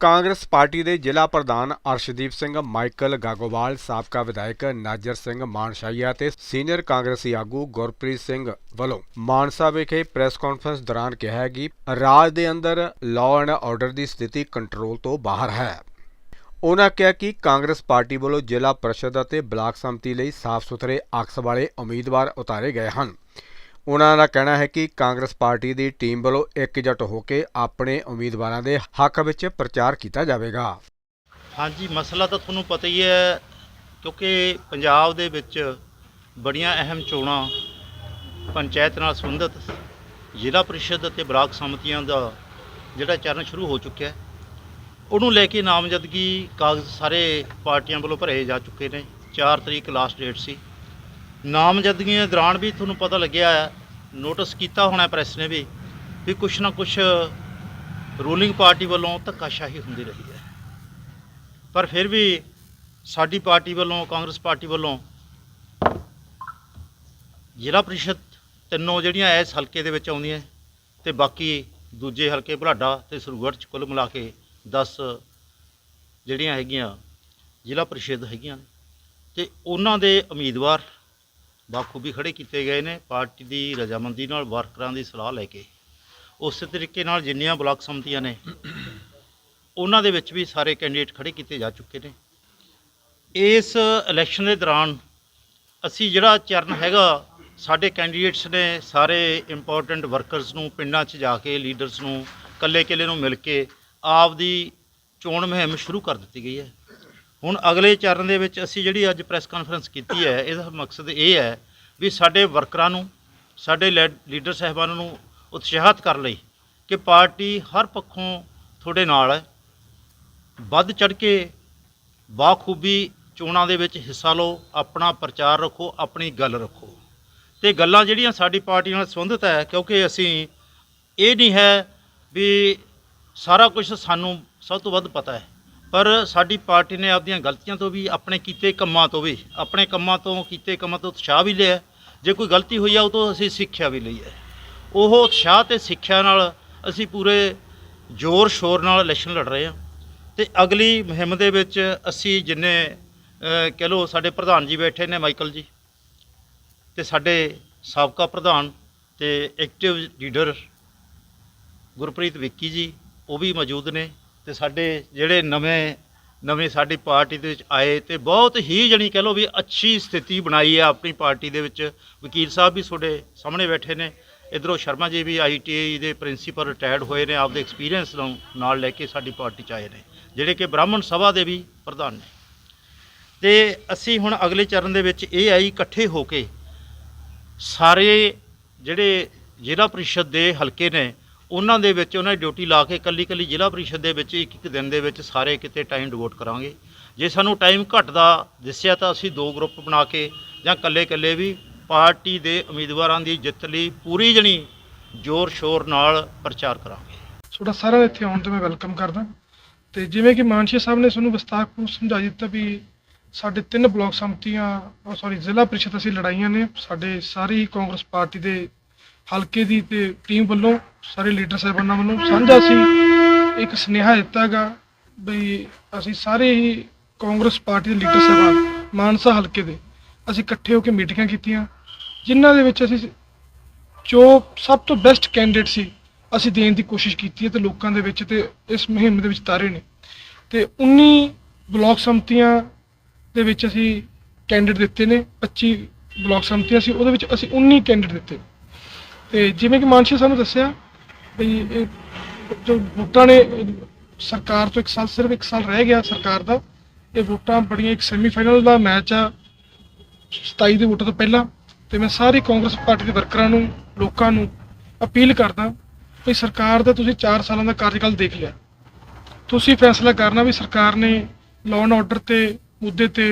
Congress party ਦੇ ਜ਼ਿਲ੍ਹਾ ਪ੍ਰਧਾਨ ਅਰਸ਼ਦੀਪ ਸਿੰਘ, ਮਾਈਕਲ ਗਾਗੋਵਾਲ, ਸਾਬਕਾ ਵਿਧਾਇਕ ਨਾਜਰ ਸਿੰਘ ਮਾਨਸ਼ਾਹੀਆ ਤੇ ਸੀਨੀਅਰ ਕਾਂਗਰਸੀ ਆਗੂ ਗੁਰਪ੍ਰੀਤ ਸਿੰਘ ਵੱਲੋਂ ਮਾਨਸਾ ਵਿਖੇ ਪ੍ਰੈਸ ਕਾਨਫਰੰਸ ਦੌਰਾਨ ਕਿਹਾ ਕਿ ਰਾਜ ਦੇ ਅੰਦਰ ਲਾਅ ਐਂਡ ਆਰਡਰ ਦੀ ਸਥਿਤੀ ਕੰਟਰੋਲ ਤੋਂ ਬਾਹਰ ਹੈ। ਉਹਨਾਂ ਕਿਹਾ ਕਿ ਕਾਂਗਰਸ ਪਾਰਟੀ ਵੱਲੋਂ ਜ਼ਿਲ੍ਹਾ ਪਰਿਸ਼ਦ ਅਤੇ ਬਲਾਕ ਸੰਮਤੀ ਲਈ ਸਾਫ਼ ਸੁਥਰੇ ਅਕਸ ਵਾਲੇ ਉਮੀਦਵਾਰ ਉਤਾਰੇ ਗਏ ਹਨ। ਉਹਨਾਂ ਦਾ ਕਹਿਣਾ ਹੈ ਕਿ ਕਾਂਗਰਸ ਪਾਰਟੀ ਦੀ ਟੀਮ ਵੱਲੋਂ ਇਕਜੁੱਟ ਹੋ ਕੇ ਆਪਣੇ ਉਮੀਦਵਾਰਾਂ ਦੇ ਹੱਕ ਵਿੱਚ ਪ੍ਰਚਾਰ ਕੀਤਾ ਜਾਵੇਗਾ। ਹਾਂਜੀ, ਮਸਲਾ ਤਾਂ ਤੁਹਾਨੂੰ ਪਤਾ ਹੀ ਹੈ, ਕਿਉਂਕਿ ਪੰਜਾਬ ਦੇ ਵਿੱਚ ਬੜੀਆਂ ਅਹਿਮ ਚੋਣਾਂ ਪੰਚਾਇਤ ਨਾਲ ਸੰਬੰਧਿਤ ਜ਼ਿਲ੍ਹਾ ਪਰਿਸ਼ਦ ਅਤੇ ਬਲਾਕ ਸਮਿਤੀਆਂ ਦਾ ਜਿਹੜਾ ਚਰਨ ਸ਼ੁਰੂ ਹੋ ਚੁੱਕਿਆ ਹੈ। ਉਹਨੂੰ ਲੈ ਕੇ ਨਾਮਜ਼ਦਗੀ ਕਾਗਜ਼ ਸਾਰੇ ਪਾਰਟੀਆਂ ਵੱਲੋਂ ਭਰੇ ਜਾ ਚੁੱਕੇ ਨੇ। 4 ਤਰੀਕ ਲਾਸਟ ਡੇਟ ਸੀ। ਨਾਮਜ਼ਦਗੀਆਂ ਦੌਰਾਨ ਵੀ ਤੁਹਾਨੂੰ ਪਤਾ ਲੱਗਿਆ ਨੋਟਿਸ ਕੀਤਾ ਹੋਣਾ ਪ੍ਰੈਸ ਨੇ ਵੀ ਵੀ ਕੁਛ ਨਾ ਕੁਛ ਰੂਲਿੰਗ ਪਾਰਟੀ ਵੱਲੋਂ ਧੱਕਾਸ਼ਾਹੀ ਹੁੰਦੀ ਰਹੀ ਹੈ। ਪਰ ਫਿਰ ਵੀ ਸਾਡੀ ਪਾਰਟੀ ਵੱਲੋਂ, ਕਾਂਗਰਸ ਪਾਰਟੀ ਵੱਲੋਂ ਜ਼ਿਲ੍ਹਾ ਪ੍ਰੀਸ਼ਦ ਤਿੰਨੋਂ ਜਿਹੜੀਆਂ ਇਸ ਹਲਕੇ ਦੇ ਵਿੱਚ ਆਉਂਦੀਆਂ ਤੇ ਬਾਕੀ ਦੂਜੇ ਹਲਕੇ ਬੁਢਲਾਡਾ ਤੇ ਸਰੂਗੜ੍ਹ ਚ ਕੁੱਲ ਮਿਲਾ ਕੇ 10 ਜਿਹੜੀਆਂ ਹੈਗੀਆਂ ਜ਼ਿਲ੍ਹਾ ਪ੍ਰੀਸ਼ਦ ਹੈਗੀਆਂ ਨੇ। ਤੇ ਉਹਨਾਂ ਦੇ ਉਮੀਦਵਾਰ ਬਾਖੂਬੀ ਖੜੇ ਕੀਤੇ ਗਏ ਨੇ ਪਾਰਟੀ ਦੀ ਰਜਾਮੰਦੀ ਨਾਲ, ਵਰਕਰਾਂ ਦੀ ਸਲਾਹ ਲੈ ਕੇ। ਉਸੇ ਤਰੀਕੇ ਨਾਲ ਜਿੰਨੀਆਂ ਬਲਾਕ ਸਮਤੀਆਂ ਨੇ, ਉਹਨਾਂ ਦੇ ਵਿੱਚ ਵੀ ਸਾਰੇ ਕੈਂਡੀਡੇਟ ਖੜੇ ਕੀਤੇ ਜਾ ਚੁੱਕੇ ਨੇ। ਇਸ ਇਲੈਕਸ਼ਨ ਦੇ ਦੌਰਾਨ ਅਸੀਂ ਜਿਹੜਾ ਚਰਨ ਹੈਗਾ, ਸਾਡੇ ਕੈਂਡੀਡੇਟਸ ਨੇ ਸਾਰੇ ਇੰਪੋਰਟੈਂਟ ਵਰਕਰਸ ਨੂੰ, ਪਿੰਡਾਂ 'ਚ ਜਾ ਕੇ ਲੀਡਰਸ ਨੂੰ ਕੱਲੇ-ਕੱਲੇ ਨੂੰ ਮਿਲ ਕੇ ਆਪ ਦੀ ਚੋਣ ਮੁਹਿੰਮ ਸ਼ੁਰੂ ਕਰ ਦਿੱਤੀ ਗਈ ਹੈ। ਹੁਣ ਅਗਲੇ ਚਰਨ ਦੇ ਵਿੱਚ ਅਸੀਂ ਜਿਹੜੀ ਅੱਜ ਪ੍ਰੈਸ ਕਾਨਫਰੰਸ ਕੀਤੀ ਹੈ, ਇਹਦਾ ਮਕਸਦ ਇਹ ਹੈ ਵੀ ਸਾਡੇ ਵਰਕਰਾਂ ਨੂੰ, ਸਾਡੇ ਲੈ- ਲੀਡਰ ਸਹਿਬਾਨਾਂ ਨੂੰ ਉਤਸ਼ਾਹਿਤ ਕਰਨ ਲਈ ਕਿ ਪਾਰਟੀ ਹਰ ਪੱਖੋਂ ਤੁਹਾਡੇ ਨਾਲ ਹੈ। ਵੱਧ ਚੜ ਕੇ ਬਾਖੂਬੀ ਚੋਣਾਂ ਦੇ ਵਿੱਚ ਹਿੱਸਾ ਲਓ, ਆਪਣਾ ਪ੍ਰਚਾਰ ਰੱਖੋ, ਆਪਣੀ ਗੱਲ ਰੱਖੋ। ਤੇ ਗੱਲਾਂ ਜਿਹੜੀਆਂ ਸਾਡੀ ਪਾਰਟੀ ਨਾਲ ਸੰਬੰਧਿਤ ਹੈ, ਕਿਉਂਕਿ ਅਸੀਂ ਇਹ ਨਹੀਂ ਹੈ ਵੀ ਸਾਰਾ ਕੁਝ ਸਾਨੂੰ ਸਭ ਤੋਂ ਵੱਧ ਪਤਾ ਹੈ। ਪਰ ਸਾਡੀ ਪਾਰਟੀ ਨੇ ਆਪਦੀਆਂ ਗਲਤੀਆਂ ਤੋਂ ਵੀ ਆਪਣੇ ਕੀਤੇ ਕੰਮਾਂ ਤੋਂ ਵੀ, ਆਪਣੇ ਕੰਮਾਂ ਤੋਂ ਕੀਤੇ ਕੰਮਾਂ ਤੋਂ ਉਤਸ਼ਾਹ ਵੀ ਲਿਆ। ਜੇ ਕੋਈ ਗਲਤੀ ਹੋਈ ਆ, ਉਹ ਤੋਂ ਅਸੀਂ ਸਿੱਖਿਆ ਵੀ ਲਈ ਹੈ। ਉਹ ਉਤਸ਼ਾਹ ਤੇ ਸਿੱਖਿਆ ਨਾਲ ਅਸੀਂ ਪੂਰੇ ਜ਼ੋਰ ਸ਼ੋਰ ਨਾਲ ਇਲੈਕਸ਼ਨ ਲੜ ਰਹੇ ਹਾਂ। ਤੇ ਅਗਲੀ ਮੁਹਿੰਮ ਦੇ ਵਿੱਚ ਅਸੀਂ ਜਿੰਨੇ ਕਹਿ ਲਓ ਸਾਡੇ ਪ੍ਰਧਾਨ ਜੀ ਬੈਠੇ ਨੇ, ਮਾਈਕਲ ਜੀ, ਤੇ ਸਾਡੇ ਸਾਬਕਾ ਪ੍ਰਧਾਨ ਤੇ ਐਕਟਿਵ ਲੀਡਰ ਗੁਰਪ੍ਰੀਤ ਵਿੱਕੀ ਜੀ, ਉਹ ਵੀ ਮੌਜੂਦ ਨੇ। ਤੇ ਸਾਡੇ ਜਿਹੜੇ ਨਵੇਂ ਨਵੇਂ ਸਾਡੀ ਪਾਰਟੀ ਦੇ ਵਿੱਚ ਆਏ ਤੇ ਬਹੁਤ ਹੀ ਜਣੀ ਕਹਿ ਲਓ ਵੀ ਅੱਛੀ ਸਥਿਤੀ ਬਣਾਈ ਹੈ ਆਪਣੀ ਪਾਰਟੀ ਦੇ ਵਿੱਚ। ਵਕੀਲ ਸਾਹਿਬ ਵੀ ਤੁਹਾਡੇ ਸਾਹਮਣੇ ਬੈਠੇ ਨੇ। ਇਧਰੋਂ ਸ਼ਰਮਾ ਜੀ ਵੀ ਆਈਟੀਆਈ ਦੇ ਪ੍ਰਿੰਸੀਪਲ ਰਿਟਾਇਰਡ ਹੋਏ ਨੇ, ਆਪਦੇ ਐਕਸਪੀਰੀਅੰਸ ਨੂੰ ਨਾਲ ਲੈ ਕੇ ਸਾਡੀ ਪਾਰਟੀ ਚ ਆਏ ਨੇ, ਜਿਹੜੇ ਕਿ ਬ੍ਰਾਹਮਣ ਸਭਾ ਦੇ ਵੀ ਪ੍ਰਧਾਨ ਨੇ। ਤੇ ਅਸੀਂ ਹੁਣ ਅਗਲੇ ਚਰਨ ਦੇ ਵਿੱਚ ਇਹ ਆਈ ਇਕੱਠੇ ਹੋ ਕੇ ਸਾਰੇ ਜਿਹੜੇ ਜ਼ਿਲ੍ਹਾ ਪ੍ਰੀਸ਼ਦ ਦੇ ਹਲਕੇ ਨੇ ਉਹਨਾਂ ਦੇ ਵਿੱਚ ਉਹਨਾਂ ਦੀ ਡਿਊਟੀ ਲਾ ਕੇ ਕੱਲੀ ਕੱਲੀ ਜ਼ਿਲ੍ਹਾ ਪਰਿਸ਼ਦ ਦੇ ਵਿੱਚ ਇੱਕ ਇੱਕ ਦਿਨ ਦੇ ਵਿੱਚ ਸਾਰੇ ਕਿਤੇ ਟਾਈਮ ਡਿਵੋਟ ਕਰਾਂਗੇ। ਜੇ ਸਾਨੂੰ ਟਾਈਮ ਘਟਦਾ ਦਿਸਿਆ ਤਾਂ ਅਸੀਂ ਦੋ ਗਰੁੱਪ ਬਣਾ ਕੇ ਜਾਂ ਕੱਲੇ ਕੱਲੇ ਵੀ ਪਾਰਟੀ ਦੇ ਉਮੀਦਵਾਰਾਂ ਦੀ ਜਿੱਤ ਲਈ ਪੂਰੀ ਜਣੀ ਜ਼ੋਰ ਸ਼ੋਰ ਨਾਲ ਪ੍ਰਚਾਰ ਕਰਾਂਗੇ। ਤੁਹਾਡਾ ਸਾਰਿਆਂ ਦਾ ਇੱਥੇ ਆਉਣ ਤੇ ਮੈਂ ਵੈਲਕਮ ਕਰਦਾ। ਤੇ ਜਿਵੇਂ ਕਿ ਮਾਨਸ਼ੀ ਸਾਹਿਬ ਨੇ ਤੁਹਾਨੂੰ ਵਿਸਤਾਰਪੂਰਵਕ ਸਮਝਾ ਦਿੱਤਾ ਵੀ ਸਾਡੇ ਤਿੰਨ ਬਲਾਕ ਸੰਮਤੀਆਂ ਸੌਰੀ ਜ਼ਿਲ੍ਹਾ ਪ੍ਰੀਸ਼ਦ ਅਸੀਂ ਲੜਾਈਆਂ ਨੇ, ਸਾਡੇ ਸਾਰੀ ਕਾਂਗਰਸ ਪਾਰਟੀ ਦੇ ਹਲਕੇ ਦੀ ਤੇ ਟੀਮ ਵੱਲੋਂ, ਸਾਰੇ ਲੀਡਰ ਸਾਹਿਬਾਨਾਂ ਵੱਲੋਂ ਸਾਂਝਾ ਅਸੀਂ ਇੱਕ ਸੁਨੇਹਾ ਦਿੱਤਾ ਹੈਗਾ ਬਈ ਅਸੀਂ ਸਾਰੇ ਹੀ ਕਾਂਗਰਸ ਪਾਰਟੀ ਦੇ ਲੀਡਰ ਸਾਹਿਬਾਨ ਮਾਨਸਾ ਹਲਕੇ ਦੇ ਅਸੀਂ ਇਕੱਠੇ ਹੋ ਕੇ ਮੀਟਿੰਗਾਂ ਕੀਤੀਆਂ, ਜਿਨ੍ਹਾਂ ਦੇ ਵਿੱਚ ਅਸੀਂ ਜੋ ਸਭ ਤੋਂ ਬੈਸਟ ਕੈਂਡੀਡੇਟ ਸੀ, ਅਸੀਂ ਦੇਣ ਦੀ ਕੋਸ਼ਿਸ਼ ਕੀਤੀ ਹੈ ਤੇ ਲੋਕਾਂ ਦੇ ਵਿੱਚ ਤੇ ਇਸ ਮੁਹਿੰਮ ਦੇ ਵਿੱਚ ਤਾਰੇ ਨੇ। ਤੇ 19 ਬਲਾਕ ਸੰਮਤੀਆਂ ਦੇ ਵਿੱਚ ਅਸੀਂ ਕੈਂਡੀਡੇਟ ਦਿੱਤੇ ਨੇ 25 ਬਲਾਕ ਸੰਮਤੀਆਂ ਸੀ, ਉਹਦੇ ਵਿੱਚ ਅਸੀਂ 19 ਕੈਂਡੀਡੇਟ ਦਿੱਤੇ। ਤੇ ਜਿਵੇਂ ਕਿ ਮਾਨਸ਼ੀ ਸਾਨੂੰ ਦੱਸਿਆ ਵੀ ਇਹ ਜੋ ਵੋਟਾਂ ਨੇ, ਸਰਕਾਰ ਤੋਂ ਇੱਕ ਸਾਲ, ਸਿਰਫ ਇੱਕ ਸਾਲ ਰਹਿ ਗਿਆ ਸਰਕਾਰ ਦਾ, ਇਹ ਵੋਟਾਂ ਬੜੀਆਂ ਇੱਕ ਸੈਮੀਫਾਈਨਲ ਦਾ ਮੈਚ ਆ 27 ਦੇ ਵੋਟਾਂ ਤੋਂ ਪਹਿਲਾਂ ਤੇ ਮੈਂ ਸਾਰੀ ਕਾਂਗਰਸ ਪਾਰਟੀ ਦੇ ਵਰਕਰਾਂ ਨੂੰ, ਲੋਕਾਂ ਨੂੰ ਅਪੀਲ ਕਰਦਾ ਵੀ ਸਰਕਾਰ ਦਾ ਤੁਸੀਂ 4 ਸਾਲਾਂ ਦਾ ਕਾਰਜਕਾਲ ਦੇਖ ਲਿਆ। ਤੁਸੀਂ ਫੈਸਲਾ ਕਰਨਾ ਵੀ ਸਰਕਾਰ ਨੇ ਲਾਅ ਐਂਡ ਆਰਡਰ ਤੇ ਮੁੱਦੇ ਤੇ,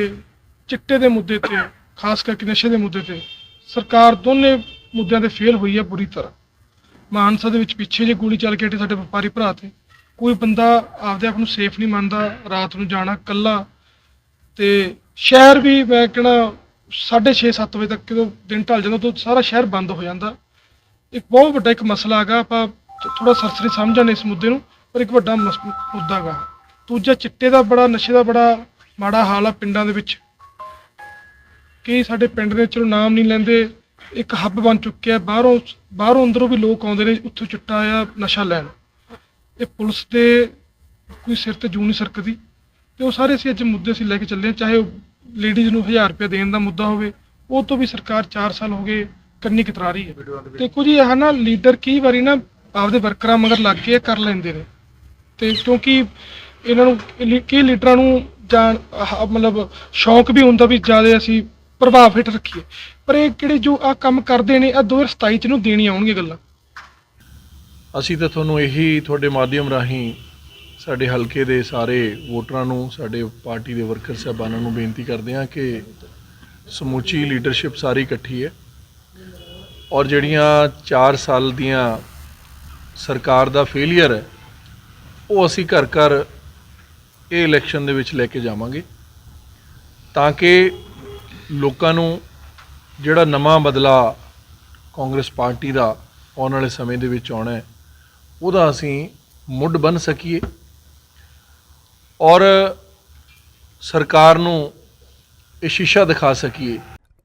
ਚਿੱਟੇ ਦੇ ਮੁੱਦੇ ਤੇ, ਖਾਸ ਕਰਕੇ ਨਸ਼ੇ ਦੇ ਮੁੱਦੇ ਤੇ, ਸਰਕਾਰ ਦੋਨੇ ਮੁੱਦਿਆਂ ਤੇ ਫੇਲ ਹੋਈ ਹੈ ਬੁਰੀ ਤਰ੍ਹਾਂ। ਮਾਨਸਾ ਦੇ ਵਿੱਚ ਪਿੱਛੇ ਜੇ ਗੋਲੀ ਚੱਲ ਕੇ ਹਟੇ ਸਾਡੇ ਵਪਾਰੀ ਭਰਾ ਤੇ। ਕੋਈ ਬੰਦਾ ਆਪਦੇ ਆਪ ਨੂੰ ਸੇਫ ਨਹੀਂ ਮੰਨਦਾ, ਰਾਤ ਨੂੰ ਜਾਣਾ ਕੱਲਾ ਤੇ ਸ਼ਹਿਰ ਵੀ ਮੈਂ ਕਹਿਣਾ 6:30 7 ਵਜੇ ਤੱਕ ਜਦੋਂ ਦਿਨ ਢਲ ਜਾਂਦਾ, ਉਦੋਂ ਸਾਰਾ ਸ਼ਹਿਰ ਬੰਦ ਹੋ ਜਾਂਦਾ। ਇੱਕ ਬਹੁਤ ਵੱਡਾ ਇੱਕ ਮਸਲਾ ਹੈਗਾ, ਆਪਾਂ ਥੋੜਾ ਸਰਸਰੀ ਸਮਝਣ ਇਸ ਮੁੱਦੇ ਨੂੰ, ਪਰ ਇੱਕ ਵੱਡਾ ਮਸ- ਮੁੱਦਾ ਹੈਗਾ। ਦੂਜਾ, ਚਿੱਟੇ ਦਾ ਬੜਾ, ਨਸ਼ੇ ਦਾ ਬੜਾ ਮਾੜਾ ਹਾਲ ਆ ਪਿੰਡਾਂ ਦੇ ਵਿੱਚ। ਕਈ ਸਾਡੇ ਪਿੰਡ ਦੇ ਚਲੋ ਨਾਮ ਨਹੀਂ ਲੈਂਦੇ ਇੱਕ ਹੱਬ ਬਣ ਚੁੱਕਿਆ ਬਾਹਰੋਂ ਬਾਹਰੋਂ ਅੰਦਰੋਂ ਵੀ ਲੋਕ ਆਉਂਦੇ ਨੇ, ਉੱਥੋਂ ਚਿੱਟਾ ਆ ਨਸ਼ਾ ਲੈਣ। ਇਹ ਪੁਲਿਸ ਦੇ ਕੋਈ ਸਿਰ ਤੇ ਜੂ ਨਹੀਂ ਸਰਕਦੀ। ਤੇ ਉਹ ਸਾਰੇ ਅਸੀਂ ਅੱਜ ਮੁੱਦੇ ਅਸੀਂ ਲੈ ਕੇ ਚੱਲੇ ਹਾਂ। ਚਾਹੇ ਉਹ ਲੇਡੀਜ਼ ਨੂੰ 1000 ਰੁਪਏ ਦੇਣ ਦਾ ਮੁੱਦਾ ਹੋਵੇ, ਉਹ ਤੋਂ ਵੀ ਸਰਕਾਰ 4 ਸਾਲ ਹੋ ਗਏ ਕੰਨੀ ਕਤਰਾ ਰਹੀ ਹੈ। ਤੇ ਕੁਝ ਇਹ ਹੈ ਨਾ ਲੀਡਰ ਕਈ ਵਾਰੀ ਨਾ ਆਪਦੇ ਵਰਕਰਾਂ ਮਗਰ ਲੱਗ ਕੇ ਇਹ ਕਰ ਲੈਂਦੇ ਨੇ। ਤੇ ਕਿਉਂਕਿ ਇਹਨਾਂ ਨੂੰ ਲੀ- ਕਈ ਲੀਡਰਾਂ ਨੂੰ ਜਾਣ ਮਤਲਬ ਸ਼ੌਂਕ ਵੀ ਹੁੰਦਾ ਵੀ ਜ਼ਿਆਦਾ ਅਸੀਂ ਪ੍ਰਭਾਵ ਹੇਠ ਰੱਖੀਏ। ਪਰ ਇਹ ਕਿਹੜੇ ਜੋ ਆ ਕੰਮ ਕਰਦੇ ਨੇ ਆ 2027 ਚ ਨੂੰ ਦੇਣੀ ਆਉਣਗੇ ਗੱਲਾਂ। ਅਸੀਂ ਤਾਂ ਤੁਹਾਨੂੰ ਇਹੀ ਤੁਹਾਡੇ ਮਾਧਿਅਮ ਰਾਹੀਂ ਸਾਡੇ ਹਲਕੇ ਦੇ ਸਾਰੇ ਵੋਟਰਾਂ ਨੂੰ, ਸਾਡੇ ਪਾਰਟੀ ਦੇ ਵਰਕਰ ਸਾਹਿਬਾਨਾਂ ਨੂੰ ਬੇਨਤੀ ਕਰਦੇ ਹਾਂ ਕਿ ਸਮੁੱਚੀ ਲੀਡਰਸ਼ਿਪ ਸਾਰੀ ਇਕੱਠੀ ਹੈ। ਔਰ ਜਿਹੜੀਆਂ 4 ਸਾਲ ਦੀਆਂ ਸਰਕਾਰ ਦਾ ਫੇਲਿਅਰ ਹੈ, ਉਹ ਅਸੀਂ ਘਰ ਘਰ ਇਹ ਇਲੈਕਸ਼ਨ ਦੇ ਵਿੱਚ ਲੈ ਕੇ ਜਾਵਾਂਗੇ। ਤਾਂ ਕਿ ਲੋਕਾਂ ਨੂੰ ਜਿਹੜਾ ਨਵਾਂ ਬਦਲਾ ਕਾਂਗਰਸ ਪਾਰਟੀ ਦਾ ਆਉਣ ਵਾਲੇ ਸਮੇਂ ਦੇ ਵਿੱਚ ਆਉਣਾ ਹੈ, ਉਹਦਾ ਅਸੀਂ ਮੁੱਢ ਬਣ ਸਕੀਏ। ਔਰ ਸਰਕਾਰ ਨੂੰ ਇਹ ਸ਼ੀਸ਼ਾ ਦਿਖਾ ਸਕੀਏ।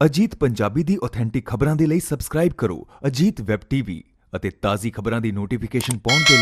ਅਜੀਤ ਪੰਜਾਬੀ ਦੀ ਆਥੈਂਟਿਕ ਖਬਰਾਂ ਦੇ ਲਈ ਸਬਸਕ੍ਰਾਈਬ ਕਰੋ ਅਜੀਤ ਵੈਬ ਟੀਵੀ ਅਤੇ ਤਾਜ਼ੀ ਖਬਰਾਂ ਦੀ ਨੋਟੀਫਿਕੇਸ਼ਨ ਪਾਉਣ ਦੇ